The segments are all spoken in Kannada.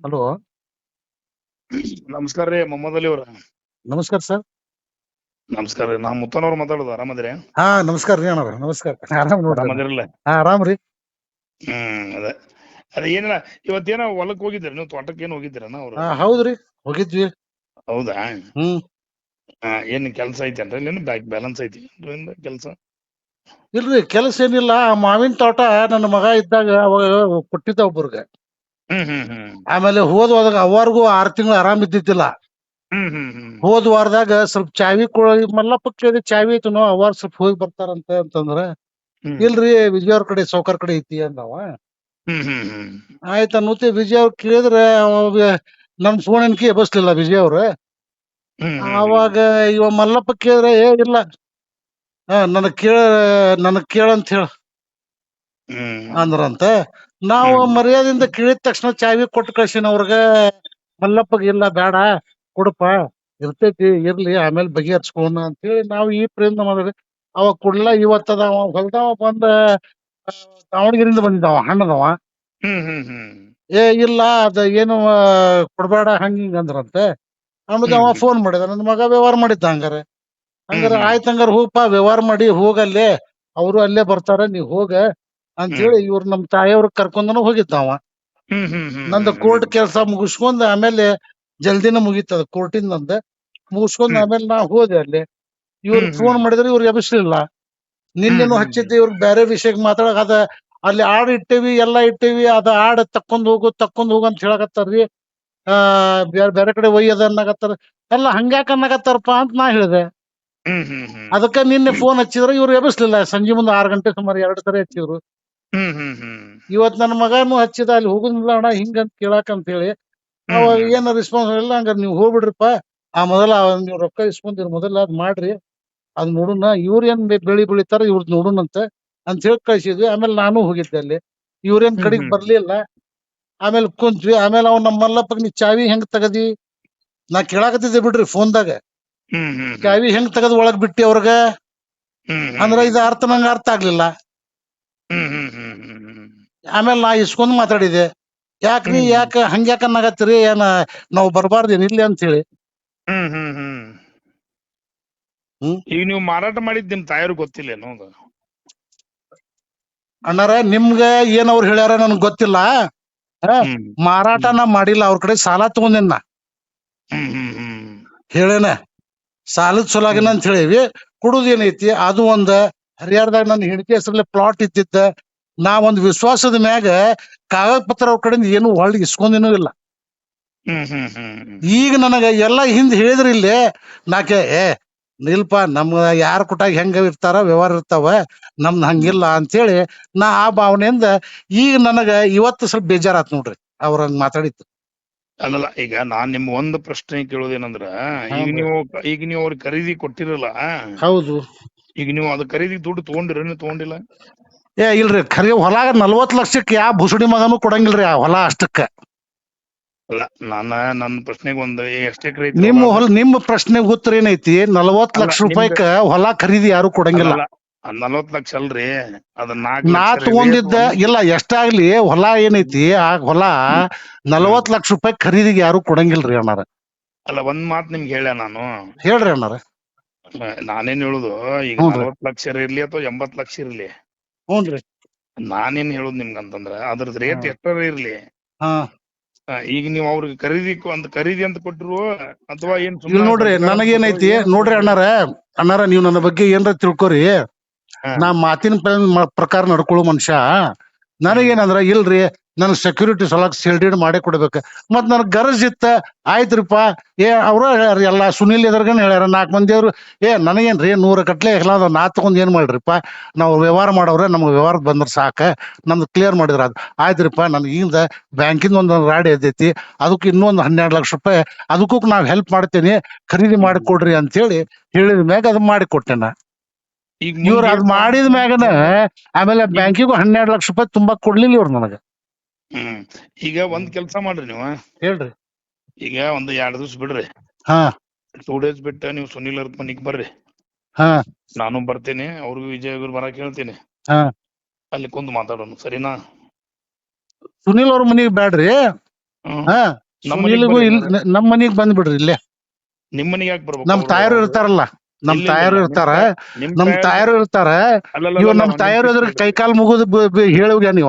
ಹಲೋ. ನಮಸ್ಕಾರ ರೀ ಮೊಹಮ್ಮದ್ ಅಲಿ ಅವ್ರ. ನಮಸ್ಕಾರ ಸರ್. ನಮಸ್ಕಾರ ರೀ ನಾ ಮುತ್ತನವ್ರು ಮಾತಾಡೋದು ಆರಾಮದ್ರಿ? ಹಾ ನಮಸ್ಕಾರ ರೀ ಅಣ್ಣವ್ರ ನಮಸ್ಕಾರ. ಆರಾಮ್ ನೋಡ್ರಿ ಆರಾಮದಿರಲ್ಲ? ಹಾ ಆರಾಮ್ ರೀ. ಹ್ಮ್ ಅದೇ. ಅದೇ ಏನಿಲ್ಲ ಇವತ್ತೇನ ಹೊಲಕ್ ಹೋಗಿದ್ದೀರಿ ನೀವು ತೋಟಕ್ಕೆ ಏನ್ ಹೋಗಿದ್ದೀರನ ಅವ್ರು? ಹಾ ಹೌದ್ರಿ ಹೋಗಿದ್ವಿ. ಹೌದಾ? ಹ್ಮ್. ಹಾ ಏನ್ ಕೆಲ್ಸ ಅಂದ್ರೆ ಏನು ಬ್ಯಾಕ್ ಬ್ಯಾಲೆನ್ಸ್ ಐತಿ ಕೆಲಸ? ಇಲ್ರಿ ಕೆಲಸ ಏನಿಲ್ಲ ಆ ಮಾವಿನ ತೋಟ ನನ್ನ ಮಗ ಇದ್ದಾಗ ಅವಾಗ ಕೊಟ್ಟಿದ್ದ ಒಬ್ಬರ್ಗ ಆಮೇಲೆ ಹೋದ್ ಹೋದಾಗ ಅವರ್ಗೂ ಆರ್ ತಿಂಗಳು ಆರಾಮ್ ಇದ್ದಿದ್ದಿಲ್ಲ. ಹೋದ್ ವಾರದಾಗ ಸ್ವಲ್ಪ ಚಾವಿ ಕೊಡ ಮಲ್ಲಪ್ಪ ಕೇಳಿದ ಚಾವಿ ಐತನೋ ಅವಾರ್ ಸ್ವಲ್ಪ ಹೋಗಿ ಬರ್ತಾರಂತ ಅಂತಂದ್ರ ಇಲ್ರಿ ವಿಜಯವ್ರ ಕಡೆ ಸೌಕರ್ ಕಡೆ ಐತಿ ಅಂದವ. ಆಯ್ತ ಅನ್ನುತ್ತೆ ವಿಜಯ್ ಅವ್ರ ಕೇಳಿದ್ರೆ ನಮ್ ಫೋನ್ ಎಬ್ಬಸ್ಲಿಲ್ಲ ವಿಜಯ್ ಅವ್ರ ಅವಾಗ ಇವ ಮಲ್ಲಪ್ಪ ಕೇಳಿದ್ರೆ ಏ ಇಲ್ಲ. ಹಾ ನನಗ್ ಕೇಳ ನನಗ್ ಕೇಳಂತ ಹೇಳ. ಅಂದ್ರಂತ. ನಾವು. ಮರ್ಯಾದಿಂದ ಕೇಳಿದ ತಕ್ಷಣ ಚಾವಿ ಕೊಟ್ಟು ಕಳ್ಸಿನ ಅವ್ರಗ ಮಲ್ಲಪ್ಪಗ ಇಲ್ಲ ಬೇಡ ಕೊಡಪ್ಪ ಇರ್ತೈತಿ ಇರ್ಲಿ ಆಮೇಲೆ ಬಗೆಹರಿಸ್ಕೋಣ ಅಂತೇಳಿ ನಾವು ಈ ಪ್ರಯತ್ನ ಮಾಡಿದ್ರಿ ಅವ ಕೊಡ್ಲ ಇವತ್ತದ ಅವ ಹೊಲ್ದವ ಬಂದ ದಾವಣಗೆರೆಯಿಂದ ಬಂದಿದ್ದವ ಹಣ್ಣದವ. ಏ ಇಲ್ಲ ಅದ ಏನು ಕೊಡ್ಬೇಡ ಹಂಗ ಹಿಂಗ ಅಂದ್ರಂತೆ. ಆಮೇಲೆ ಅವ ಫೋನ್ ಮಾಡಿದ ನನ್ನ ಮಗ ವ್ಯವಹಾರ ಮಾಡಿದ್ದ ಹಂಗಾರೆ. ಹಂಗಾರ. ಆಯ್ತು ಹಂಗಾರ ಹೋಗಪ್ಪ ವ್ಯವಹಾರ ಮಾಡಿ ಹೋಗಲ್ಲೇ ಅವರು ಅಲ್ಲೇ ಬರ್ತಾರ ನೀ ಹೋಗ. ಅಂತ ಹೇಳಿ ಇವ್ರು ನಮ್ ತಾಯಿಯವ್ರ ಕರ್ಕೊಂಡನು ಹೋಗಿದ್ದ ಅವ. ಹ್ಮ್ ಹ್ಮ್ ಹ್ಮ್ ನಂದು ಕೋರ್ಟ್ ಕೆಲಸ ಮುಗಿಸ್ಕೊಂಡ್ ಆಮೇಲೆ ಜಲ್ದಿನ ಮುಗೀತದ ಕೋರ್ಟಿಂದ ನಂದ. ಮುಗಿಸ್ಕೊಂಡ್ ಆಮೇಲೆ ನಾ ಹೋದೆ ಅಲ್ಲಿ. ಇವ್ರ ಫೋನ್. ಮಾಡಿದ್ರೆ ಇವ್ರು ಎಬ್ಬಿಸ್ಲಿಲ್ಲ. ನಿನ್ನೆನು ಹಚ್ಚಿದ್ದೆ ಇವ್ರಿಗೆ ಬೇರೆ ವಿಷಯಕ್ಕೆ ಮಾತಾಡಕ್ ಅದ ಅಲ್ಲಿ ಆಡ್ ಇಟ್ಟೇವಿ ಎಲ್ಲಾ ಇಟ್ಟೇವಿ ಅದ ಆಡ್ ತಕ್ಕೊಂಡ್ ಹೋಗು ತಕ್ಕೊಂಡ್ ಹೋಗು ಅಂತ ಹೇಳಕತ್ತಾರ್ರಿ. ಆ ಬೇರೆ ಬೇರೆ ಕಡೆ ಒಯ್ಯದ ಅನ್ನಕತ್ತಾರ. ಎಲ್ಲ ಹಂಗ್ಯಾಕ ಅನ್ನಕತ್ತಾರಪ್ಪ ಅಂತ ನಾ ಹೇಳಿದೆ. ಹ್ಮ್ ಹ್ಮ್ ಹ್ಮ್. ಅದಕ್ಕ ನಿನ್ನೆ ಫೋನ್ ಹಚ್ಚಿದ್ರ ಇವ್ರು ಎಬ್ಬಿಸ್ಲಿಲ್ಲ. ಸಂಜೆ ಮುಂದೆ ಆರ್ ಗಂಟೆ ಸುಮಾರು ಎರಡು ಸರಿ ಹಚ್ಚಿದ್ರು. ಇವತ್ ನನ್ನ ಮಗನು ಹಚ್ಚಿದ ಅಲ್ಲಿ ಹೋಗುದಿಲ್ಲ ಅಣ್ಣ ಹಿಂಗಂತ ಕೇಳಾಕ ಅಂತ ಹೇಳಿ ಅವಾಗ. ಏನ ರೆಸ್ಪಾನ್ಸ್ ಇಲ್ಲ ಹಂಗಾರ ನೀವು ಹೋಗ್ಬಿಡ್ರಿಪ್ಪ. ಆ ಮೊದಲ ನೀವು ರೊಕ್ಕ ಇಸ್ಕೊಂಡಿರಿ ಮೊದಲ ಅದ್ ಮಾಡ್ರಿ. ಅದ್ ನೋಡೋಣ ಇವ್ರ ಏನ್ ಬೆಳಿ ಬೆಳಿತಾರ ಇವ್ರದ್ ನೋಡುನಂತ ಅಂತ ಹೇಳಿ ಕಳ್ಸಿದ್ವಿ. ಆಮೇಲೆ ನಾನು ಹೋಗಿದ್ದೆ ಅಲ್ಲಿ. ಇವ್ರೇನ್ ಕಡೆಗ್. ಬರ್ಲಿಲ್ಲ. ಆಮೇಲೆ ಕುಂತ್ವಿ. ಆಮೇಲೆ ಅವ್ನ ನಮ್ಮ ಮಲ್ಲಪ್ಪಗ್ ನೀ ಚಾವಿ ಹೆಂಗ್ ತಗದಿ? ನಾ ಕೇಳಾಕತ್ತಿದ್ದೆ ಬಿಡ್ರಿ ಫೋನ್ದಾಗ. ದಾಗ ಹ್ಮ್ ಹ್ಮ್. ಚಾವಿ ಹೆಂಗ್ ತಗದ್ ಒಳಗ್ ಬಿಟ್ಟಿ ಅವ್ರಗ? ಅಂದ್ರ ಇದು ಅರ್ಥ ನಂಗ ಅರ್ಥ ಆಗ್ಲಿಲ್ಲ. ಹ್ಮ್ ಹ್ಮ್ ಹ್ಮ್ ಹ್ಮ್ ಹ್ಮ್ ಆಮೇಲೆ ನಾ ಇಸ್ಕೊಂಡ್ ಮಾತಾಡಿದೆ. ಯಾಕ್ರಿ ಹ್ಮ್. ಯಾಕ ಹಂಗ್ಯಾಕ ಅನ್ನಕತ್ತೀರಿ? ಏನ ನಾವು ಬರಬಾರ್ದೇನ್ ಇಲ್ಲಿ ಅಂತ ಹೇಳಿ ಹ್ಮ್ ಹ್ಮ್ ಹ್ಮ್. ಹ್ಮ್. ಈಗ ನೀವು ಮಾರಾಟ ಮಾಡಿದ್ ನಿಮ್ ತಾಯವ್ರು ಗೊತ್ತಿಲ್ಲೇನು ಅದು ಅಣ್ಣಾರ ನಿಮ್ಗ ಏನ್ ಅವ್ರು ಹೇಳ್ಯಾರ ನನಗೆ ಗೊತ್ತಿಲ್ಲ. ಹಾ, ಹ್ಮ್. ಮಾರಾಟ ನಾ ಮಾಡಿಲ್ಲ ಅವ್ರ ಕಡೆ ಸಾಲ ತಗೊಂಡಿನ ನಾ. ಹ್ಮ್ ಹ್ಮ್ ಹ್ಮ್. ಹೇಳೇನ? ಸಾಲದ ಸೊಲಾಗಿನ ಅಂತ ಹೇಳಿವಿ. ಕುಡುದೇನೈತಿ ಅದು ಒಂದ. ಹರಿಯಾಣದಾಗ ನನ್ನ ಹೆಂಡತಿ ಹೆಸರಲ್ಲಿ ಪ್ಲಾಟ್ ಇದ್ದಿದ್ದ. ನಾ ಒಂದು ವಿಶ್ವಾಸದ ಮ್ಯಾಗ ಕಾಗದ ಪತ್ರ ಅವ್ರ ಕಡೆಯಿಂದ ಏನು ಹೊಳ್ಳಿ ಇಸ್ಕೊಂಡಿನೂ ಇಲ್ಲ. ಈಗ ನನಗ ಎಲ್ಲಾ ಹಿಂದ್ ಹೇಳಿದ್ರಿ ಇಲ್ಲಿ ನಾಕೆ ಏ ನಿಲ್ಪ ನಮ್ ಯಾರ ಕುಟಾಗ ಹೆಂಗ ಇರ್ತಾರ ವ್ಯವಹಾರ ಇರ್ತಾವ ನಮ್ದ್ ಹಂಗಿಲ್ಲ ಅಂತೇಳಿ ನಾ ಆ ಭಾವನೆಯಿಂದ ಈಗ ನನಗ ಇವತ್ತು ಸ್ವಲ್ಪ ಬೇಜಾರಾತ್ ನೋಡ್ರಿ ಅವ್ರ ಹಂಗ ಮಾತಾಡಿತ್ತು ಅಲ್ಲಲ್ಲ ಈಗ ನಾನ್ ನಿಮ್ ಒಂದ್ ಪ್ರಶ್ನೆ ಕೇಳೋದೇನಂದ್ರ ಈಗ ನೀವು ಈಗ ನೀವು ಅವ್ರಿಗೆ ಖರೀದಿ ಕೊಟ್ಟಿರಲ್ಲ ಹೌದು. ಈಗ ನೀವು ಅದ ಖರೀದಿ ದುಡ್ಡು ತಗೊಂಡಿರ ನೀವು ತಗೊಂಡಿಲ್ಲ? ಏ ಇಲ್ರಿ. ಖರೀದಿ ಹೊಲ ನಲ್ವತ್ ಲಕ್ಷಕ್ಕೆ ಯಾವ ಭುಸುಡಿ ಮಗನೂ ಕೊಡಂಗಿಲ್ರಿ ಆ ಹೊಲ ಅಷ್ಟಕ್ಕ. ಅಲ್ಲ ನನ್ನ ನನ್ನ ಪ್ರಶ್ನೆಗೆ ಒಂದು ಎಷ್ಟೇ ನಿಮ್ಮ ಹೊಲ? ನಿಮ್ಮ ಪ್ರಶ್ನೆಗೆ ಉತ್ತರ ಏನೈತಿ? ನಲ್ವತ್ ಲಕ್ಷ ರೂಪಾಯಿಕ ಹೊಲ ಖರೀದಿ ಯಾರು ಕೊಡಂಗಿಲ್ಲ. ನಲ್ವತ್ ಲಕ್ಷ ಅಲ್ರಿ. ಅದ ನಾಲ್ಕು ನಾ ತಗೊಂಡಿದ್ದ ಇಲ್ಲ ಎಷ್ಟಾಗ್ಲಿ ಹೊಲ ಏನೈತಿ? ಆ ಹೊಲ ನಲ್ವತ್ ಲಕ್ಷ ರೂಪಾಯಿ ಖರೀದಿಗೆ ಯಾರು ಕೊಡಂಗಿಲ್ರಿ ಅಣ್ಣಾರ. ಅಲ್ಲ ಒಂದ್ ಮಾತ್ ನಿಮ್ಗೆ ಹೇಳ್ಯ ನಾನು? ಹೇಳ್ರಿ ಅಣ್ಣಾರ. ನಾನೇನ್ ಹೇಳುದು ಈಗ ಹ್ಞೂನ್ರಿ. ನಲ್ವತ್ ಲಕ್ಷ ಇರ್ಲಿ ಅಥವಾ ಎಂಬತ್ ಲಕ್ಷ ಇರ್ಲಿ ಹ್ಞೂನ್ರಿ ನಾನೇನ್ ಹೇಳುದು ನಿಮ್ಗಂತಂದ್ರ ಅದ್ರದ್ ರೇಟ್ ಹಾ. ಎಷ್ಟರ ಇರ್ಲಿ ಹಾ ಈಗ ನೀವು ಅವ್ರಿಗೆ ಖರೀದಿ ಕೊ- ಅಂತ ಖರೀದಿ ಅಂತ ಕೊಟ್ರು ಅಥವಾ ಏನ್ ಇಲ್ಲಿ ಸುಮ್ನೆ ನೋಡ್ರಿ ನನಗೇನೈತಿ ನೋಡ್ರಿ? ಅಣ್ಣಾರ ಅಣ್ಣಾರ ನೀವು ನನ್ನ ಬಗ್ಗೆ ಏನ್ರ ತಿಳ್ಕೊರಿ ಹಾ. ನಾ ಮಾತಿನ ಪ್ರ- ಮ- ಪ್ರಕಾರ ನಡ್ಕೊಳ್ಳೋ ಮನುಷ್ಯ ನನಗೇನಂದ್ರ ಇಲ್ರಿ ನನ್ ಸೆಕ್ಯೂರಿಟಿ ಸಲಕ್ ಸೇಲ್ಡೀಡ್ ಮಾಡಿ ಕೊಡ್ಬೇಕು. ಮತ್ ನನ್ ಗರಜ್ ಇತ್ತ ಆಯ್ತ್ರಿಪ್ಪ ಏ ಅವ್ರ ಹೇಳ್ಯಾರ ಎಲ್ಲ ಸುನಿಲ್ ಎದುರ್ಗನ್ ಹೇಳ್ಯಾರ ನಾಲ್ಕು ಮಂದಿಯವ್ರು ಏ ನನಗೇನ್ರಿ ನೂರ ಕಟ್ಲೆ ಅದ ನಾ ತಗೊಂಡ್ ಏನ್ ಮಾಡ್ರಿಪ್ಪ ನಾವು ವ್ಯವಹಾರ ಮಾಡವ್ರೆ ನಮ್ಗೆ ವ್ಯವಹಾರ ಬಂದ್ರ ಸಾಕ ನಮ್ದು ಕ್ಲಿಯರ್ ಮಾಡಿದ್ರ ಅದು. ಆಯ್ತ್ರಿಪ್ಪ ನನ್ಗೆ ಹಿಂದ ಬ್ಯಾಂಕಿಂದ ಒಂದು ರಾಡಿ ಎದ್ದೈತಿ ಅದಕ್ಕೆ ಇನ್ನೊಂದು ಹನ್ನೆರಡು ಲಕ್ಷ ರೂಪಾಯಿ ಅದಕ್ಕೂ ನಾವ್ ಹೆಲ್ಪ್ ಮಾಡ್ತೇನೆ ಖರೀದಿ ಮಾಡಿಕೊಡ್ರಿ ಅಂತೇಳಿ ಹೇಳಿದ ಮ್ಯಾಗ ಅದು ಮಾಡಿಕೊಟ್ಟೆ ನಾ. ಈಗ ಇವ್ರು ಮುಂದೆ ಅದ್ ಮಾಡಿದ ಮ್ಯಾಗನ ಆಮೇಲೆ ಬ್ಯಾಂಕಿಗೂ ಹನ್ನೆರಡು ಲಕ್ಷ ರೂಪಾಯಿ ತುಂಬಾ ಕೊಡ್ಲಿಲ್ಲ ಇವ್ರು ನನಗ. ಹ್ಮ್. ಈಗ ಒಂದ್ ಕೆಲ್ಸ ಮಾಡ್ರಿ ನೀವು. ಹೇಳ್ರಿ. ಈಗ ಒಂದ್ ಎರಡ್ ದಿವ್ಸ ಬಿಡ್ರಿ. ಹಾ. ಟೂ ಡೇಸ್ ಬಿಟ್ಟ ನೀವು ಸುನಿಲ್ ಅವ್ರ ಮನಿಗ್ ಬರ್ರಿ. ಹಾ. ನಾನು ಬರ್ತೇನೆ ಅವ್ರಿಗೂ ವಿಜಯ್ ಅವ್ರು ಬರಕ್ ಹೇಳ್ತೀನಿ. ಹಾ. ಅಲ್ಲಿ ಕುಂದು ಮಾತಾಡೋಣ ಸರಿನಾ? ಸುನಿಲ್ ಅವ್ರ ಮನಿಗ್ ಬ್ಯಾಡ್ರಿ. ಹ್ಮ್. ಹಾ. ನಮ್ಮ ಮನೆಗ್ ಸುನಿಲ್ಗೂ ಬರ್ರಿ ಇಲ್ ಹಂಗಾರೆ. ನಮ್ ಮನಿಗ್ ಬಂದ್ಬಿಡ್ರಿ ಇಲ್ಲೇ. ನಿಮ್ ಮನಿಗ್ ಯಾಕೆ ಬರ್ಬೇಕು? ನಮ್ ಅವ್ರು? ತಾಯರು ಇರ್ತಾರಲ್ಲ. ನಮ್ ಇಲ್ಲ, ಇಲ್ಲ, ತಾಯರು ಇರ್ತಾರ. ನಿಮ್ ನಮ್ ತಾಯರು- ಇರ್ತಾರ. ಇವ್ ನಮ್ ತಾಯರು ಎದ್ರ ಕೈ ಕಾಲ್ ಮುಗಿದು ಹೇಳುವ ನೀವ?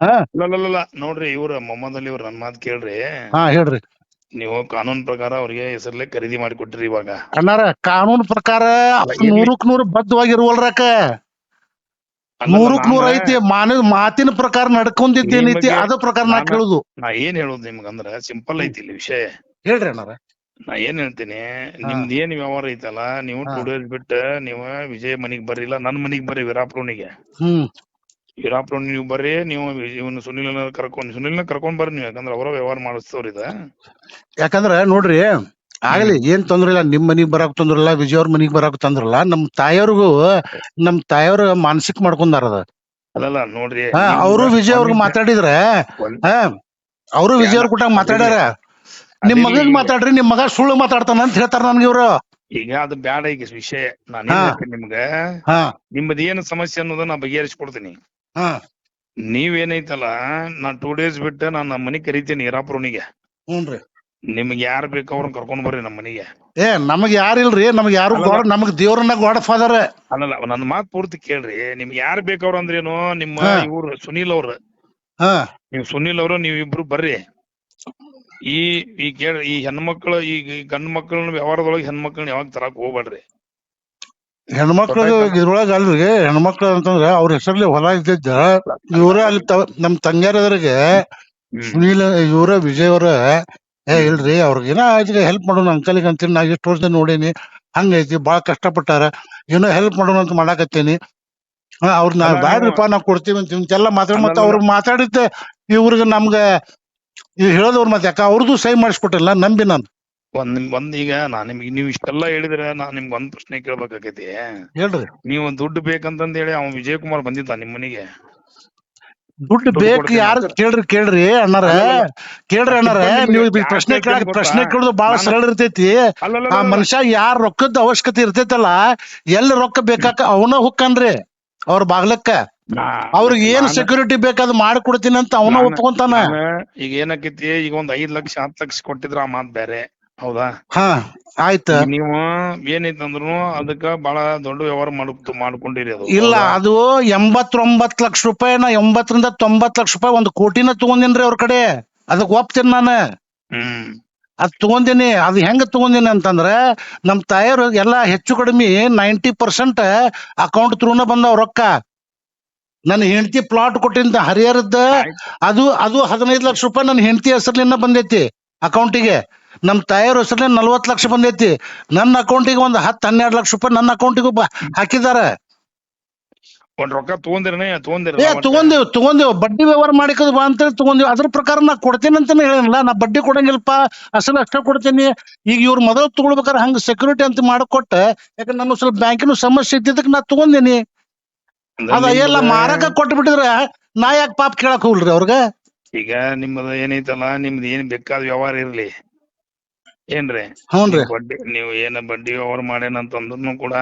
ಅಲ್ಲಲ್ಲಲ್ಲ ನೋಡ್ರಿ ಇವ್ರ ಮೊಹಮ್ಮದ್ ಇವ್ರ ನನ್ ಮಾತ್ ಕೇಳ್ರಿ. ಹಾ ಹೇಳ್ರಿ. ನೀವು ಕಾನೂನ್ ಪ್ರಕಾರ ಅವ್ರಿಗೆ ಹೆಸರ್ಲೆ ಖರೀದಿ ಮಾಡಿ ಕೊಟ್ರಿ ಇವಾಗ. ಅಣ್ಣಾರ ಕಾನೂನು ಪ್ರಕಾರ. ನೂರಕ್ ನೂರು ಬದ್ಧವಾಗಿರುವಲ್ರಕ ನೂರಕ್ ನೂರ ನಾನ- ಐತಿ ಮಾನ ಮಾತಿನ ಪ್ರಕಾರ ನಡ್ಕೊಂಡಿದ್ದೇನೈತಿ ಐತಿ ಅದ ಪ್ರಕಾರ ನಾ ನಾನು- ಕೇಳುದು. ನಾ ಏನ್ ಹೇಳೋದು ನಿಮ್ಗಂದ್ರ ಸಿಂಪಲ್ ಐತಿ ಇಲ್ಲಿ ವಿಷಯ. ಹೇಳ್ರಿ ಅಣ್ಣಾರ. ನಾ ಏನ್ ಹೇಳ್ತೀನಿ ನಿಮ್ದ್ ಏನ್ ವ್ಯವಹಾರ ಐತಲ್ಲ ನೀವು ಹಾ. ಟೂ ಡೇಸ್ ಬಿಟ್ಟ ನೀವು ವಿಜಯ್ ಮನಿಗ್ ಬರ್ರಿಲ್ಲ ನನ್ ಮನಿಗ್ ಬರ್ರಿ ವಿರಾಪ್ರೋನಿಗೆ. ಹ್ಮ್. ವಿರಾಪ್ರೋನ್ ನೀವು ಬರ್ರಿ ನೀವು ಇವನು ಸುನಿಲ್ನ ಕರ್ಕೊಂಡ್ ಸುನಿಲ್ನ ಕರ್ಕೊಂಡ್ ಬರ್ರಿ ನೀವು ಯಾಕಂದ್ರೆ ಅವರ ವ್ಯವಹಾರ ಮಾಡಿಸ್ತವ್ರ ಇದ. ಯಾಕಂದ್ರ ನೋಡ್ರಿ ಆಗ್ಲಿ ಏನ್ ತೊಂದ್ರೆ ಇಲ್ಲ ನಿಮ್ ಮನಿಗ್ ಬರಾಕ್ ತೊಂದ್ರೆ ಇಲ್ಲ ವಿಜಯ್ ಅವ್ರ ಮನಿಗ್ ಬರಾಕ್ ತೊಂದ್ರೆ ಇಲ್ಲ ನಮ್ ತಾಯಿಯವ್ರಿಗೂ ನಮ್ ತಾಯಿಯವ್ರ ಮಾನಸಿಕ ಮಾಡ್ಕೊಂಡಾರ ಅದ. ಅದಲ್ಲ ನೋಡ್ರಿ ಹಾ ಅವರು ವಿಜಯ್ ಅವ್ರಿಗೆ ಮಾತಾಡಿದ್ರೆ ಹಾ ಅವರು ವಿಜಯ್ ಅವ್ರ ಕೂಟ ಮಾತಾಡ್ಯಾರ. ನಿಮ್ ಮಗಗ್. ಮಾತಾಡ್ರಿ ನಿಮ್ ಮಗ ಸುಳ್ಳು ಮಾತಾಡ್ತಾನ ಅಂತ ಹೇಳ್ತಾರ ನನ್ಗೆ ಇವ್ರು. ಈಗ ಅದು ಬ್ಯಾಡ ಈಗ ವಿಷಯ. ನಾನು ನಿಮ್ಗ? ಹಾ. ಏನು ಏನ್ ಸಮಸ್ಯೆ ಅನ್ನೋದನ್ನ ನಾ ಬಗೆಹರಿಸ್ಕೊಡ್ತೀನಿ. ಹಾ. ನೀವೇನೈತಲ್ಲ ನಾನ್ ಟೂ ಡೇಸ್ ಬಿಟ್ಟು ನಾನ್ ನಮ್ಮ ಮನಿ ಕರಿತೀನಿ ಹೀರಾಪುರನಿಗೆ ಹ್ಞೂನ್ರಿ ನಿಮ್ಗೆ ಯಾರು ಬೇಕು ಅವ್ರನ್ನ ಕರ್ಕೊಂಡ್ ಬರ್ರಿ ನಮ್ಮ ಮನಿಗೆ. ಏ ನಮಗ್ ಯಾರಿಲ್ರಿ ನಮಗ್ ಯಾರು. ಗಾಡ್ ನಮಗ್ ದೇವ್ರನ್ನ ಗಾಡ್ ಫಾದರ್. ಅಲ್ಲಲ್ಲ ನನ್ನ ಮಾತ್ ಪೂರ್ತಿ ಕೇಳ್ರಿ ನಿಮ್ಗೆ ಯಾರು ಬೇಕವ್ರ ಅಂದ್ರೇನು ನಿಮ್ಮ ಹಾ. ಇವ್ರು ಸುನೀಲ್ ಅವ್ರ. ಹಾ. ನೀವು ಸುನೀಲ್ ಅವರು ನೀವ್ ಇಬ್ರು ಬರ್ರಿ. ಈ ಈ ಕೇಳ ಈ ಹೆಣ್ಮಕ್ಳು ಈ ಗಂಡ್ ಮಕ್ಳನ್ನ ವ್ಯವಹಾರದೊಳಗೆ ಹೆಣ್ಮಕ್ಳನ್ನ ಯಾವಾಗ ತರಾಕ್ ಹೋಗ್ಬೇಡ್ರಿ ಹೆಣ್ಮಕ್ಳು ಇದ್ರೊಳಗ ಅಲ್ರಿ ಹೆಣ್ಮಕ್ಳು ಅಂತಂದ್ರ ಅವ್ರ ಹೆಸರ್ಲಿ ಹೊಲ ಇದ್ದಿದ್ದ ಇವ್ರ ಅಲ್ಲಿ ತ- ನಮ್ ತಂಗ್ಯಾರದ್ರಿಗೆ. ಸುನೀಲ್ ಇವ್ರ ವಿಜಯ್ ಅವ್ರ ಏ ಇಲ್ರಿ ಅವ್ರಿಗೇನ ಆಯ್ತು ಹೆಲ್ಪ್ ಮಾಡೋಣ ಅಂಕಲಿಗೆ ಅಂತೀನಿ ನಾ ಇಷ್ಟು ವರ್ಷದ ನೋಡೀನಿ ಹಂಗೈತಿ ಬಾಳ ಕಷ್ಟಪಟ್ಟಾರ ಏನೋ ಹೆಲ್ಪ್ ಮಾಡೋಣ ಅಂತ ಮಾಡಾಕತ್ತೇನಿ ಹಾ ಅವ್ರ ನಾ ಅಲ್ಲ, ಬ್ಯಾಡ್ರಿಪ್ಪ ನಾವ್ ಕೊಡ್ತೀವಿ ಅಂತ ಇಂತೆಲ್ಲ ಮಾತಾಡಿ ಮತ್ತ ಅಲ್ಲಲ್ಲ. ಅವ್ರ ಮಾತಾಡಿದ್ದ ಇವ್ರಿಗೆ ನಮ್ಗ ಇವ್ ಹೇಳೋದವ್ರ ಮತ್ತೆ ಯಾಕ ಅವ್ರದ್ದು ಸೈ ಮಾಡಿಸ್ಕೊಟ್ಟಿಲ್ಲ ನಂಬಿ ನಾನು ಒಂದ್ ನಿಮ್ ಒಂದ್ ಈಗ ನಾ ನಿಮ್ಗೆ ನೀವ್ ಇಷ್ಟೆಲ್ಲಾ ಹೇಳಿದ್ರೆ ನಾ ನಿಮ್ಗೆ ಒಂದ್ ಪ್ರಶ್ನೆ ಕೇಳ್ಬೇಕಾಗೈತಿ. ಹೇಳ್ರಿ. ನೀವು ದುಡ್ಡು ಬೇಕಂತಂದ್ ಹೇಳಿ ಅವ್ನ್ ವಿಜಯ್ ಕುಮಾರ್ ಬಂದಿದ್ದ ನಿಮ್ ಮನಿಗೆ. ದುಡ್ಡು ಬೇಕು ಯಾರು ಕೇಳ್ರಿ ಕೇಳ್ರಿ ಅಣ್ಣಾರ. ಕೇಳ್ರಿ ಅಣ್ಣಾರ. ನೀವು ಈ ಪ್ರಶ್ನೆ ಕೇಳಕ್ ಪ್ರಶ್ನೆ ಕೇಳೋದು ಬಹಳ ಸರಳ ಇರ್ತೈತಿ. ಆ ಮನುಷ್ಯ ಯಾರ್ ರೊಕ್ಕದ ಅವಶ್ಯಕತೆ ಇರ್ತೈತಲ್ಲ ಎಲ್ಲಿ ರೊಕ್ಕ ಬೇಕಾಕ ಅವನ ಹುಕ್ಕನ್ರಿ ಅವ್ರ ಬಾಗ್ಲಕ್ಕ. ಅವ್ರಿಗೆ ಏನ್ ಸೆಕ್ಯೂರಿಟಿ ಬೇಕಾದ್ ಮಾಡ್ಕೊಡ್ತೀನಿ ಅಂತ ಅವನ ಒಪ್ಕೊಂತಾನ. ಈಗ ಏನಕ್ಕೈತಿ ಈಗ ಒಂದ್ ಐದ್ ಲಕ್ಷ ಹತ್ತ್ ಲಕ್ಷ ಕೊಟ್ಟಿದ್ರ ಆ ಮಾತ್ ಬೇರೆ. ಹೌದಾ? ಹಾ ಆಯ್ತ. ನೀವು ಏನೈತಂದ್ರು ಅದಕ್ಕ ಬಹಳ ದೊಡ್ಡ ವ್ಯವಹಾರ ಮಾಡ್ ಮಾಡ್ಕೊಂಡಿರಿ ಅದು. ಇಲ್ಲ ಅದು ಎಂಬತ್ತೊಂಬತ್ ಲಕ್ಷ ರೂಪಾಯಿನ ಎಂಬತ್ತರಿಂದ ತೊಂಬತ್ ಲಕ್ಷ ರೂಪಾಯಿ ಒಂದು ಕೋಟಿನ ತಗೊಂದಿನ್ರಿ ಅವ್ರ ಕಡೆ? ಅದಕ್ಕೆ ಒಪ್ತೀನಿ ನಾನು. ಹ್ಮ್. ಅದ್ ತಗೊಂಡಿನಿ. ಅದು ಹೆಂಗ ತಗೊಂದಿನಿ ಅಂತಂದ್ರ ನಮ್ ತಾಯರು ಎಲ್ಲಾ ಹೆಚ್ಚು ಕಡಿಮೆ ನೈಂಟಿ ಪರ್ಸೆಂಟ್ ಅಕೌಂಟ್ ತ್ರೂನ ಬಂದವ್ ರೊಕ್ಕ. ನನ್ನ ಹೆಂಡತಿ ಪ್ಲಾಟ್ ಕೊಟ್ಟಿದ್ದ ಹರಿಹರದ್ದ ಅದು ಅದು ಹದಿನೈದು ಲಕ್ಷ ರೂಪಾಯಿ ನನ್ನ ಹೆಂಡತಿ ಹೆಸರ್ಲಿಂದ ಬಂದೈತಿ ಅಕೌಂಟಿಗೆ. ನಮ್ ತಾಯಿಯವ್ರ ಹೆಸರ್ಲಿಂದ ನಲ್ವತ್ ಲಕ್ಷ ಬಂದೈತಿ. ನನ್ನ ಅಕೌಂಟಿಗೆ ಒಂದ್ ಹತ್ತು ಹನ್ನೆರಡು ಲಕ್ಷ ರೂಪಾಯಿ ನನ್ನ ಅಕೌಂಟಿಗೂ ಹಾಕಿದಾರ ಒಂದ್ ರೊಕ್ಕ ಏ ತಗೊಂದಿರ ತಗೊಂದೇವ್ ತಗೊಂದೇವ್ ಬಡ್ಡಿ ವ್ಯವಹಾರ ಮಾಡಿಕೋದು ಬಾ ಅಂತೇಳಿ ತಗೊಂದೇವ್ ಅದ್ರ ಪ್ರಕಾರ ನಾ ಕೊಡ್ತೀನಿ ಅಂತಾನೆ ಹೇಳಿಲ್ಲ ನಾ ಬಡ್ಡಿ ಕೊಡಂಗಿಲ್ಲಪ್ಪ ಅಸಲು ಅಷ್ಟೇ ಕೊಡ್ತೀನಿ. ಈಗ ಇವ್ರ ಮೊದಲು ತಗೊಳ್ಬೇಕಾದ್ರೆ ಹಂಗ ಸೆಕ್ಯೂರಿಟಿ ಅಂತ ಮಾಡಿಕೊಟ್ಟೆ ಯಾಕಂದ್ರೆ ನಾನು ಸ್ವಲ್ಪ ಬ್ಯಾಂಕಿನ ಸಮಸ್ಯೆ ಇದ್ದಿದ್ದಕ್ಕೆ ನಾ ತಗೊಂದೇನಿ ಅದ ಎಲ್ಲ ಮಾರಕ ಕೊಟ್ಟು ಬಿಟ್ಟಿದ್ರ ನಾ ಯಾಕೆ ಪಾಪ ಕೇಳಕ್ ಹೋಗ್ಲ್ರಿ ಅವ್ರಿಗೆ? ಈಗ ನಿಮ್ಮದು ಏನೈತಲ್ಲ ನಿಮ್ದು ಏನ್ ಬೇಕಾದ ವ್ಯವಹಾರ ಇರ್ಲಿ. ಏನ್ರಿ? ಹ್ಞೂನ್ರಿ. ಬಡ್ಡಿ ನೀವು ಏನ ಬಡ್ಡಿ ವ್ಯವಹಾರ ಮಾಡೇನಂತಂದ್ರೂ ಕೂಡ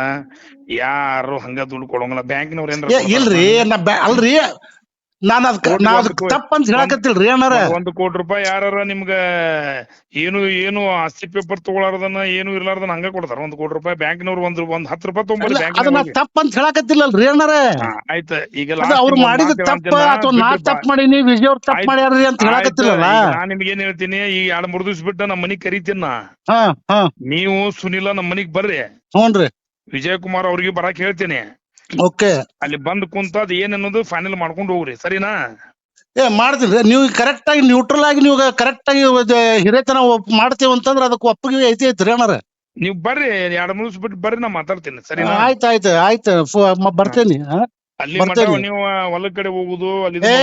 ಯಾರು ಹಂಗ ದುಡ್ಡು ಕೊಡೋಂಗಿಲ್ಲ. ಬ್ಯಾಂಕಿನವ್ರ ನವ್ರ ಏ ಇಲ್ರಿ ನಾ ಬ್ಯಾ- ಅಲ್ರಿ ನಾನ್ ಅದ್ ಒಂದ್- ನಾ ಒಂದ್ ಅದಕ್ಕೆ ಕೋ- ತಪ್ಪಂತ ಹೇಳಕತ್ತಿಲ್ರಿ ಏನಾರ? ಒಂದು ಕೋಟಿ ರೂಪಾಯಿ ಯಾರ ನಿಮ್ಗ ಏನು ಏನು ಆಸ್ತಿ ಪೇಪರ್ ತಗೊಳಾರ್ದನ್ನ ಏನು ಇರ್ಲಾರ್ದನ್ನ ಹಂಗ ಕೊಡ್ತಾರ. ಒಂದ್ ಕೋಟಿ ರೂಪಾಯಿ ಬ್ಯಾಂಕಿನವ್ರು ಒಂದ್ ಒಂದ್ ಹತ್ತು ರೂಪಾಯಿ ತಗೊಂಡ್ರಿ ಅದನ್ನ ಅಂತ ತಪ್ಪಂತ ಹೇಳಕತ್ತಿಲ್ಲಲ್ರಿ ಏನಾರ? ಆಯ್ತ. ಈಗ ಅವ್ರು ಮಾಡಿದ ತಪ್ಪ ಅಥವಾ ನಾ ತಪ್ಪ ಮಾಡೀನಿ ವಿಜಯ್ ಅವ್ರು ತಪ್ಪ. ಮಾಡ್ಯಾರ್ರಿ ಅಂತ ಹೇಳಕತ್ತಿಲ್ಲ ನಾ ನಿಮ್ಗೆ ಏನ್ ಹೇಳ್ತೀನಿ ಈ ಎರಡ್ ಮೂರ್ ದಿವ್ಸ ಬಿಟ್ಟ ನಮ್ಮ ಮನಿಗ್ ಕರಿತೀನ್ ನಾ. ಹಾ ಹಾ. ನೀವು ಸುನಿಲ ನಮ್ಮ ಮನಿಗ್ ಬರ್ರಿ. ಹ್ಞೂನ್ರಿ. ವಿಜಯ್ ಕುಮಾರ್ ಅವ್ರಿಗೆ ಬರಾಕ್ ಹೇಳ್ತೀನಿ. ಓಕೆ ಅಲ್ಲಿ ಬಂದ್ ಕುಂತ ಅದ್ ಏನ್ ಅನ್ನೋದು ಫೈನಲ್ ಮಾಡ್ಕೊಂಡು ಹೋಗ್ರಿ ಸರಿನಾ? ಏ ಮಾಡ್ತೀನಿ ನೀವು ಕರೆಕ್ಟ್ ಆಗಿ ನ್ಯೂಟ್ರಲ್ ಆಗಿ ನೀವು ಕರೆಕ್ಟ್ ಆಗಿ ಹಿರೇತನ ಒಪ್- ಮಾಡ್ತೇವೆ ಅಂತಂದ್ರ ಅದಕ್ಕೆ ಒಪ್ಪಿಗೆ ಐತಿ ಐತ್ರಿ ಏನಾರ ನೀವ್ ಬರ್ರಿ ಎರಡ್ ಮೂರ್ ದಿವ್ಸ ಬಿಟ್ಟು ಬರ್ರಿ ನಾ ಮಾತಾಡ್ತೀನಿ ಸರಿನಾ? ಆಯ್ತು ಆಯ್ತು ಆಯ್ತು. ಫೋ- ಮ- ಬರ್ತೇನಿ ಹಾ? ಅಲ್ಲಿ ಬರ್ತೇನೆ. ನೀವು ಹೊಲದ ಕಡೆ ಹೋಗುದು ಅಲ್ಲಿ ಏ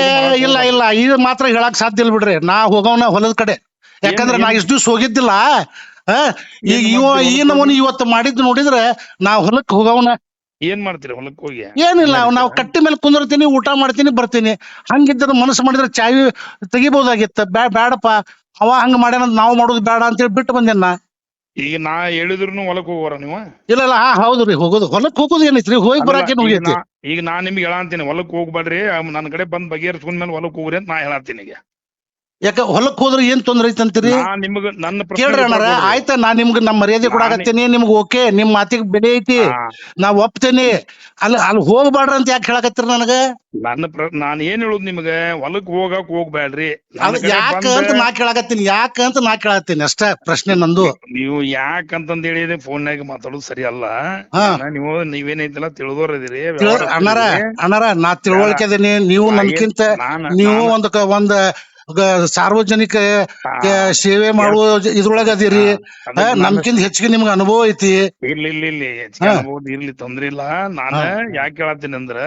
ಇಲ್ಲ ಇಲ್ಲ. ಇದು ಮಾತ್ರ ಹೇಳಕ್ ಸಾಧ್ಯ ಇಲ್ಲ ಬಿಡ್ರಿ. ನಾ ಹೋಗವನ ಹೊಲದ ಕಡೆ. ಯಾಕಂದ್ರೆ ನಾ ಏನ್- ಇಷ್ಟು ದಿವ್ಸ ಹೋಗಿದ್ದಿಲ್ಲ ಆ, ಈಗ ಏನ್ ಇವ ಮಾಡ್ತೀರಿ ಈ ನಮೂನಿ ಇವತ್ತು ಮಾಡಿದ್ ನೋಡಿದ್ರೆ ನಾ ಹೊಲಕ್ ಹೋಗವನ. ಏನ್ ಮಾಡ್ತೀರಿ ಹೊಲಕ್ ಹೋಗಿ ಏನಿಲ್ಲ ನಾವು ಕಟ್ಟಿ ಮೇಲೆ ಕುಂದಿರ್ತೀನಿ ಊಟ ಮಾಡ್ತೀನಿ ಬರ್ತೀನಿ. ಹಂಗಿದ್ರೆ ಮನಸ್ಸು ಮಾಡಿದ್ರೆ ಚಾವಿ ತೆಗಿಬಹುದಾಗಿತ್ತ ಬ್ಯಾ ಬ್ಯಾಡಪ್ಪ. ಅವ ಹಂಗ ಮಾಡ್ಯಾನ ನಾವು ಮಾಡೋದು ಬೇಡ ಅಂತೇಳಿ ಬಿಟ್ಟು ಬಂದೇನ ನಾ? ಈಗ ನಾ ಹೇಳಿದ್ರು ಹೊಲಕ್ ಹೋಗೋರ ನೀವು? ಇಲ್ಲ ಇಲ್ಲ ಹಾ ಹೌದು ರೀ ಹೋಗೋದು. ಹೊಲಕ್ ಹೋಗೋದು ಏನೈತ್ರಿ ಹೋಗಿ ಬರಾಕೇನ್ ಅಲ್ಲ, ಈಗ ಹೋಗೈತಿ? ನಾ- ಈಗ ನಾ ನಿಮ್ಗೆ ಹೇಳಂತೀನಿ ಹೊಲಕ್ ಹೋಗ್ಬೇಡ್ರಿ. ಅವ್ ನನ್ ಕಡೆ ಬಂದ್ ಬಗೆಹರಿಸ್ಕೊಂಡ್ ಮೇಲೆ ಹೊಲಕ್ ಹೋಗ್ರಿ ಅಂತ ನಾ ಹೇಳತ್ತೀನಿ ಈಗ. ಯಾಕ ಹೊಲಕ್ ಹೋದ್ರೆ ಏನ್ ತೊಂದ್ರೆ ಐತಿ ಅಂತೀರಿ? ನಿಮಗ ನನ್ನ ಕೇಳ್ರಿ ಅಣ್ಣಾರ. ಆಯ್ತ ನಾ ನಿಮ್ಗ ನಮ್ ಮರ್ಯಾದೆ ಕೊಡಾಕತ್ತೇನಿ ನಿಮ್ಗ ಓಕೆ ನಿಮ್ ಮಾತಿಗೆ ಬೆಲೆ ಐತಿ ನಾ ಒಪ್ತೇನಿ. ಅಲ್ಲಿ ಅಲ್ಲಿ ಹೋಗ್ಬಾಡ್ರಿ ಅಂತ ಯಾಕೆ ಹೇಳಕತ್ತೀರಿ ನನಗ? ನನ್ನ ಪ್ರ ನಾನ್ ಏನ್ ಹೇಳುದು ನಿಮ್ಗ ಹೊಲಕ್ ಹೋಗಕ್ ಹೋಗ್ಬ್ಯಾಡ್ರಿ. ಕಡೆ ಯಾಕ ಬಂದ ಅಂತ ನಾ ಕೇಳಾಕತ್ತೀನಿ ಯಾಕ ಅಂತ ನಾ ಕೇಳತ್ತೀನಿ ಅಷ್ಟ ಪ್ರಶ್ನೆ ನಂದು. ನೀವು ಯಾಕಂತಂದ್ ಹೇಳಿದ್ರೆ ಫೋನ್ಯಾಗ ಮಾತಾಡೋದು ಸರಿ ಅಲ್ಲ. ಹಾ. ನಾನ್ ನೀವು ನೀವೇನೈತಿಲ್ಲ ತಿಳಿದೋರ್ ಇದೀರಿ ತಿಳ್- ಅಣ್ಣಾರ. ಅಣ್ಣಾರ ನಾ ತಿಳುವಳಿಕೆ ಅದೀನಿ ನೀವು ನನ್ಕಿಂತ ನಾನ್- ನೀವು ನಾನ್- ಒಂದ್ ಕ- ಒಂದ್ ಸಾರ್ವಜನಿಕ ಸೇವೆ ಮಾಡುವ ಇದ್ರೊಳಗ ಅದೀರಿ. ನಮ್ಕಿಂತ ಹೆಚ್ಚಿಗೆ ನಿಮ್ಗೆ ಅನುಭವ ಐತಿ. ಇಲ್ಲಿ. ಇರ್ಲಿ ತೊಂದ್ರೆ ಇಲ್ಲ. ನಾನ ಯಾಕೆ ಹೇಳತ್ತೀನಿ ಅಂದ್ರ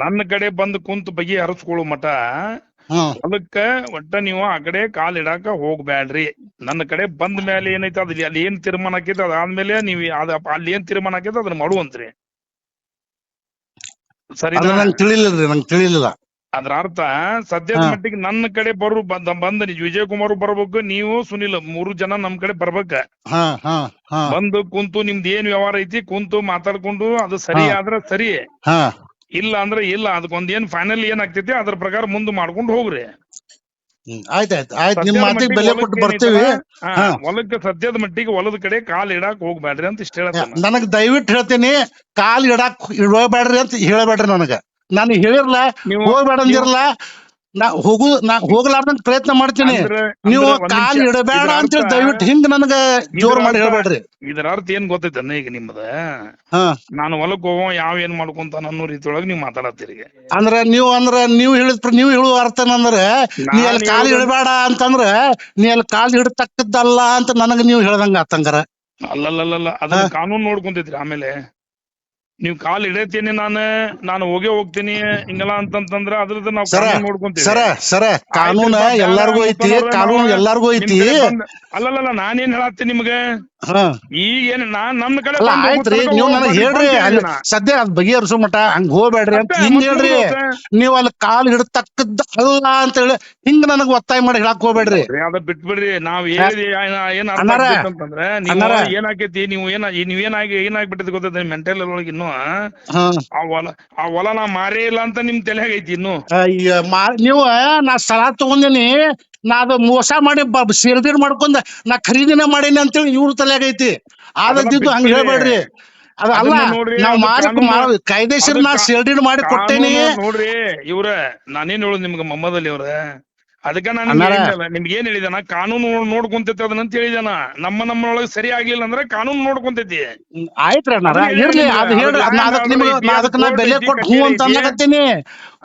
ನನ್ನ ಕಡೆ ಬಂದು ಕುಂತ ಬಗೆ ಹರಸ್ಕೊಳ್ಳೋ ಮಠ. ಅದಕ್ಕ ಒಟ್ಟ ನೀವು ಆ ಕಡೆ ಕಾಲ್ ಇಡಾಕ ಹೋಗ್ಬ್ಯಾಡ್ರಿ. ನನ್ನ ಕಡೆ ಬಂದ ಮೇಲೆ ಏನೈತೆ ಅದ್ ಅಲ್ಲಿ ಏನ್ ತೀರ್ಮಾನ ಆಕೈತೆ ಅದಾದ್ಮೇಲೆ ನೀವು ಅದ ಅಲ್ಲಿ ಏನ್ ತೀರ್ಮಾನ ಆಕೈತೆ ಅದನ್ನ ಮಾಡುವಂತ್ರಿ. ಸರಿ ತಿಳಿಲಿಲ್ರಿ ನಂಗೆ ತಿಳಿಲಿಲ್ಲ. ಅದ್ರ ಅರ್ಥ ಸದ್ಯದ. ಮಟ್ಟಿಗೆ ನನ್ನ ಕಡೆ ಬರು ಬಂದ ವಿಜಯ್ ಕುಮಾರ್ ಬರ್ಬೇಕು ನೀವು ಸುನಿಲ್ ಮೂರು ಜನ ನಮ್ ಕಡೆ ಬರ್ಬೇಕ. ಬಂದು ಕುಂತು ನಿಮ್ದು ಏನ್ ವ್ಯವಹಾರ ಐತಿ ಕುಂತು ಮಾತಾಡ್ಕೊಂಡು ಅದು ಸರಿ. ಆದ್ರ ಸರಿ. ಹಾ. ಇಲ್ಲ ಅಂದ್ರೆ ಇಲ್ಲ ಅದಕ್ಕೊಂದ್ ಏನ್ ಫೈನಲ್ ಏನ್ ಆಗ್ತೈತಿ ಅದ್ರ ಪ್ರಕಾರ ಮುಂದ್ ಮಾಡ್ಕೊಂಡು ಹೋಗ್ರಿ. ಹೊಲಕ್ಕೆ. ಸದ್ಯದ ಮಟ್ಟಿಗೆ ಹೊಲದ ಕಡೆ ಕಾಲ್ ಇಡಾಕ್ ಹೋಗ್ಬೇಡ್ರಿ ಅಂತ ಇಷ್ಟ ಹೇಳ್ತಾನ ನನಗ್ ದಯವಿಟ್ಟು ಹೇಳ್ತೀನಿ ಕಾಲ್ ಇಡಾಕ್ ಇಡಬೇಡ್ರಿ ಅಂತ ಹೇಳಬೇಡ್ರಿ ನನಗ. ನಾನು ಹೇಳಿರ್ಲ ನೀವು ಹೋಗ್ಬೇಡ ಅಂದಿರಲ್ಲ ನಾ ಹೋಗು ನಾ ಹೋಗ್ಲಾರ್ದಂಗ ಪ್ರಯತ್ನ ಮಾಡ್ತೀನಿ. ಅಂದ್ರ- ನೀವು ಅಂದ್ರ ಒಂದ್ ಕಾಲ್ ನಿಮಿಷ. ಇಡಬೇಡ ಅಂತ ಅಂತೇಳಿ ಅರ್ಥ- ದಯವಿಟ್ಟು ಹಿಂಗ್ ನನಗ ಜೋರ್ ಮಾಡಿ ಅರ್ಥ- ಹೇಳ್ಬೇಡ್ರಿ. ಇದರ ಅರ್ಥ ಏನ್ ಗೊತ್ತೈತನ್ನ ಈಗ ನಿಮ್ಮದ ಹಾ. ನಾನು ಹೊಲಕ್ ಹೋಗೋ ಯಾವ ಏನ್ ಮಾಡ್ಕೊಂತ ಅನ್ನೋ ರೀತಿಯೊಳಗೆ ನೀವ್ ಮಾತಾಡತ್ತೀರಿ ಈಗ. ಅಂದ್ರ ನೀವು ಅಂದ್ರ ನೀವು ಹೇಳಿದ ನೀವು ಹೇಳುವ ಅರ್ಥ ಅಂದ್ರ ನೀ ಅಲ್ಲಿ ಕಾಲ್ ಇಡಬೇಡ ಅಂತಂದ್ರ ನೀ ಅಲ್ಲಿ ಕಾಲ್ ಇಡತಕ್ಕದ್ದಲ್ಲ ಅಂತ ನನಗ ನೀವು ಹೇಳ್ದಂಗ ಆತಂಗಾರ ಅಲ್ಲಲ್ಲಲ್ಲ ಅದನ್ನ ಕಾನೂನು ನೋಡ್ಕೊಂತೈತ್ರಿ ಆಮೇಲೆ. ನೀವ್ ಕಾಲ್ ಇಡತೀನಿ ನಾನು ನಾನು ಹೋಗೇ ಹೋಗ್ತೀನಿ ಹಿಂಗಲ್ಲ ಅಂತಂತಂದ್ರ ಅದ್ರದ್ದು ನಾವು ಸರ, ಕಾನೂನು ನೋಡ್ಕೊಂತೀವಿ. ಸರ ಸರ ಕಾನೂನ ಎಲ್ಲಾರ್ಗು ಐತಿ ಕಾನೂನು ಎಲ್ಲಾರ್ಗು ಐತಿ. ಅಲ್ಲಲ್ಲ ನಾನೇನ್ ಹೇಳತ್ತೀನಿ ನಿಮ್ಗೆ? ಹಾ. ಈಗ ಏನ್ ನಾನ್ ನಮ್ ಕಡೆ ಅಲ್ಲ ಬಂದು ಆಯ್ತ್ರಿ ನೀವು ನನಗ್ ಹೇಳ್ರಿ ಅಲ್ಲಿ. ಸದ್ಯ ಅದ್ ಬಗೆಹರಿಸೋ ಮಟ ಹಂಗ್ ಹೋಗ್ಬೇಡ್ರಿ ಅಂತ ಹಿಂಗ್ ಹೇಳ್ರಿ. ನೀವು ನೀವ್ ಅಲ್ಲಿ ಕಾಲ್ ಹಿಡ್ತಕ್ಕದ್ದ ಅಲ್ಲ ಅಂತ ಹೇಳಿ ಹಿಂಗ್ ನನಗ್ ಒತ್ತಾಯ ಮಾಡಿ ಹೇಳಕ್ ಹೋಗ್ಬೇಡ್ರಿ. ಅದ ಬಿಟ್ಬಿಡ್ರಿ ನಾವ್ ಹೇಳಿ ಏನ್ ಅರ್ಥ ಅಣ್ಣಾರ, ಆಗ್ತೈತೆ ಅಂತಂದ್ರೆ ನೀವು ಅಣ್ಣಾರ. ಏನಾಕೈತಿ ನೀವು ಏನ ನೀವ್ ಏನಾಗಿ ಏನಾಗ್ಬಿಟ್ಟೈತಿ ಗೊತ್ತೈತಿ ಮೆಂಟಲ್ ಒಳಗೆ ಇನ್ನು ಆ ಹೊಲ ಆ ಹೊಲ ನಾ ಮಾರೇ ಇಲ್ಲ ಅಂತ ನಿಮ್ ತಲೆಯಾಗ ಐತಿ ಇನ್ನು. ಅಯ್ಯ ಮಾ- ನೀವು ನಾ ಸ್ಥಳ ತಗೊಂಡಿನಿ ನಾ ಅದು ಮೋಸ ಮಾಡಿ ಸೇರ್ದೀರ್ ಮಾಡ್ಕೊಂಡ ನಾ ಖರೀದಿನ ಮಾಡೀನಿ ಅಂತೇಳಿ ಇವ್ರ ತಲೆಯಾಗ ಐತಿ ಆದದ್ದು ಹಂಗ. ಹೇಳ್ಬೇಡ್ರಿ. ಅದ ಅಲ್ಲ ಅದನ್ನ ನೋಡ್ರಿ, ನಾವ್ ಅದು ಮಾರಕ್ ಕಾನೂನು- ಮಾರ ಕಾಯ್ದೆಶೀರ್ ನಾ ಮಾಡಿ ಕೊಟ್ಟೇನಿ. ಕಾನೂನು ನೋಡ್ರಿ ಇವ್ರ ನಾನೇನ್ ಹೇಳುದು ನಿಮ್ಗೆ ಮೊಮ್ಮದಲ್ಲಿ ಅವ್ರ? ಅದಕ್ಕ ನಾನು. ನಿಮ್ಗೆ ಏನ್ ಹೇಳಿದಾನ ಕಾನೂನು ನೋಡ್- ನೋಡ್ಕೊಂತೈತಿ ಅದನ್ನಂತ ಹೇಳಿದಾನ ನಮ್ಮ ನಮ್ಮೊಳಗೆ ಸರಿ ಆಗ್ಲಿಲ್ಲ ಅಂದ್ರೆ ಕಾನೂನು ನೋಡ್ಕೊಂತೈತಿ ಆಯ್ತ್ರಿ ಅದನ್ನ ಇರ್ಲಿ ಹೇಳಿಲ್ಲ, ಅದ್ ಹೇಳ್ರಿ. ಅದು ಅದ್ನ ಲ್ಯಾಂಡ್ ಅದಕ್ ಆರ್ಡರ್ ನಿಮ್ಗೆ ಐತಿ, ನಾ ಅದು ಅದಕ್ ನಾ ಕೋರ್ಟ್ ಬೆಲೆ ಕೊಟ್ಟು ಹ್ಞೂ ಅಂತ. ಅನ್ನಕತ್ತೀನಿ.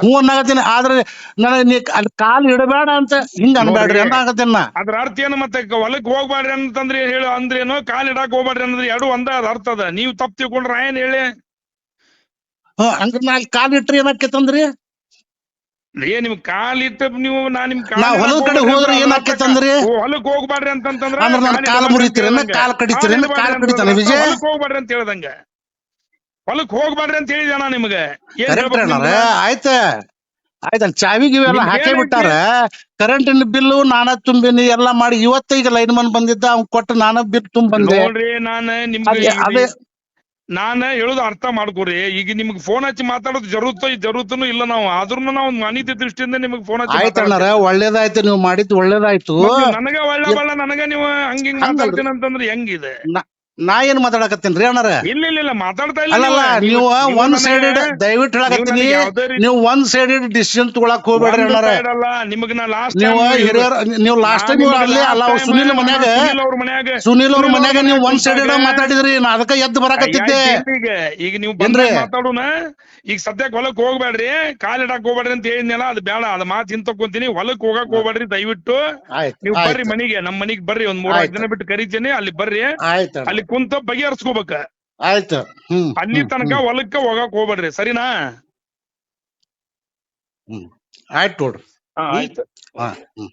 ಹೂ ಅನ್ನಕತ್ತೀನಿ. ಆದ್ರೆ ನನಗ್ ಅಲ್ಲಿ ಕಾಲ್ ಇಡಬೇಡ ಅಂತ ಹಿಂಗ ಅನ್ಬೇಡ್ರಿ. ಅಂತ ಆಗತ್ತೀನಿ ನಾ. ಅದ್ರ ಅರ್ಥ ಏನು ಮತ್ತೆ ಹೊಲಕ್ ಹೋಗ್ಬೇಡ್ರಿ ಅಂತಂದ್ರೆ ಹೇಳು? ಅಂದ್ರೇನು ಕಾಲ್ ಇಡಾಕ್ ಹೋಗ್ಬೇಡ್ರಿ ಅಂದ್ರೆ ಎರಡು ಒಂದ ಅದ ಅರ್ಥ ಅದ. ನೀವು ತಪ್ಪು ತಿಳ್ಕೊಂಡ್ರ ಏನ್ ಹೇಳಿ? ಹ್ಮ್ ಹಂಗ ನಾ ಕಾಲ್ ಇಟ್ರಿ ಏನಾಕೈತಂದ್ರಿ? ಏ ನಿಮ್ ಕಾಲ್ ಇತ್ತ ನೀವು ನಾ ನಿಮ್ ಕಾಲ್ ನಾವ್ ಹೊಲದ ಕಡೆ ಹೋದ್ರೆ ಅಂದ್ರೆ ಏನಾಕೈತಂದ್ರಿ? ಓ, ಹೊಲಕ್ ಹೋಗ್ಬ್ಯಾಡ್ರಿ ಅಂತಂತಂದ್ರ ಅಂದ್ರ ನನ್ ಕಾಲ್ ಮುರಿತೀರೇನ? ಕಾಲ್ ಕಡಿತೀರೇನ? ಕಾಲ್ ಕಡಿತಾನೆ ವಿಜಯ್? ಹೊಲಕ್ ಹೋಗ್ಬೇಡ್ರಿ ಅಂತ ಹೇಳ್ದಂಗ ಹೊಲಕ್ ಹೋಗ್ಬ್ಯಾಡ್ರಿ ಅಂತ ಹೇಳಿದ ನಾ ನಿಮ್ಗೆ ಏನ್ ಕರೆಕ್ಟ್ ಹೇಳ್ಬೇಕು ಅಣ್ಣಾರ ನಿಮ್ಗೆ? ಆಯ್ತ ಆಯ್ತ ಚಾವಿ ಗಿವಿ ಎಲ್ಲ ನಿಮ್ಗ್ ಹಾಕೇ ಏನೈತಿ? ಬಿಟ್ಟಾರ ಕರೆಂಟಿನ ಬಿಲ್ಲು ನಾನ ತುಂಬಿನಿ ಎಲ್ಲಾ ಮಾಡಿ ಇವತ್ತ ಈಗ ಲೈನ್ ಮನ್ ಬಂದಿದ್ದ ಅವ್ನ್ ಕೊಟ್ಟು ನಾನ ಬಿಲ್ ತುಂಬ ಬಂದೆ ನೋಡ್ರಿ ನಾನು ನಿಮ್ಗೆ ಅದೇ ಅದೇ ನಾನ್ ಹೇಳುದು ಅರ್ಥ ಮಾಡ್ಕೊರಿ. ಈಗ ನಿಮ್ಗೆ ಫೋನ್ ಹಚ್ಚಿ ಮಾತಾಡೋದು ಜರುತ್ತ ಜರುತ್ತನು ಇಲ್ಲ ನಾವು. ಆದ್ರೂ ನಾವು ಮಾನಿತ ದೃಷ್ಟಿಯಿಂದ ನಿಮ್ಗೆ ಫೋನ್ ಹಚ್ಚಿ ಒಳ್ಳೇದಾಯ್ತು ನೀವು ಮಾಡಿದ್ದು ಒಳ್ಳೇದಾಯ್ತು. ನನಗ ಒಳ್ಳೆ ಬಳ್ಳ ನನಗ ನೀವು ಹಂಗ ಹಿಂಗ್. ಮಾತಾಡ್ತೀನಿ ಅಂತಂದ್ರೆ ಹೆಂಗಿದೆ? ನಾ ಏನ್ ಮಾತಾಡಕತ್ತೀನ್ರಿ ಅಣ್ಣಾರ? ಇಲ್ಲ ಇಲ್ಲ ಇಲ್ಲ ಮಾತಾಡ್ತಾ ಇಲ್ಲ ಅಲ್ಲಲ್ಲ ನೀವು. ನೀವು ನೀವು ಒನ್ ನನಗೆ- ಸೈಡೆಡ್ ದಯವಿಟ್ಟು ನೀವು ಹೇಳಕತ್ತೀನಿ ನನಗೆ ಯಾವ್ದೇ ರೀತಿ- ನೀವು ಒನ್ ಸೈಡೆಡ್ ಡಿಸಿಷನ್ ತಗೊಳಕ್ ಹೋಗ್ಬೇಡ್ರಿ ಒಂದು ಅಣ್ಣಾರ. side ಅಲ್ಲ ನಿಮಗ್ ನಾ ಲಾಸ್ಟ್ ನೀವು ಹಿರಿಯರ್ ನೀವು ಲಾಸ್ಟ್ ಟೈಮ್ ಅಲ್ಲೇ ಅಲ್ಲ ಅವ್ರು ಸುನಿಲ್ ಮನ್ಯಾಗ ಸುನಿಲ್ ಅವ್ರ ಮನ್ಯಾಗ. ಸುನಿಲ್ ಅವ್ರ ಸುನಿಲ್ ಮನ್ಯಾಗ ನೀವು ಒನ್ ಸೈಡೆಡ್ ಮಾತಾಡಿದ್ರಿ ನಾ ಅದಕ್ಕ ಎದ್ದು ಬರಾಕತ್ತಿದ್ದೆ. ಆಯ್ತ್ ಈಗ? ಈಗ ನೀವು ಏನ್ರಿ? ಬಂದ್ರೆ ಮಾತಾಡೋಣ. ಈಗ ಸದ್ಯಕ್ ಹೊಲಕ್ ಹೋಗ್ಬೇಡ್ರಿ ಕಾಲ್ ಇಡಕ್ ಹೋಗ್ಬೇಡ್ರಿ ಅಂತ ಹೇಳಿದ್ನಲ್ಲ ಅದು ಬೇಡ ಅದ್ ಮಾತ್ ಹಿಂತಕೊಂತೀನಿ ಹೊಲಕ್ ಹೋಗಕ್ ಹೋಗ್ಬೇಡ್ರಿ ದಯವಿಟ್ಟು. ಆಯ್ತು ನೀವು ಬರ್ರಿ ಆಯ್ತು. ಮನಿಗೆ ನಮ್ ಮನಿಗ್ ಬರ್ರಿ ಒಂದ್ ಮೂರ್ ಆಯ್ತು. ದಿನ ಬಿಟ್ಟು ಕರಿತೀನಿ ಅಲ್ಲಿ ಬರ್ರಿ. ಆಯ್ತು ಅಣ್ಣ. ಅಲ್ಲಿ ಕುಂತ ಬಗೆಹರಿಸ್ಕೋಬೇಕ. ಆಯ್ತು. ಹ್ಮ್ ಅಲ್ಲಿ ತನಕ ಹೊಲಕ್ಕ ಹೋಗಕ್ ಹೋಗ್ಬೇಡ್ರಿ ಸರಿನಾ? ಹ್ಮ್. ಆಯ್ತು ನೋಡ್ರಿ ಹಾ ಆಯ್ತು. ಹಾ ಹ್ಮ್.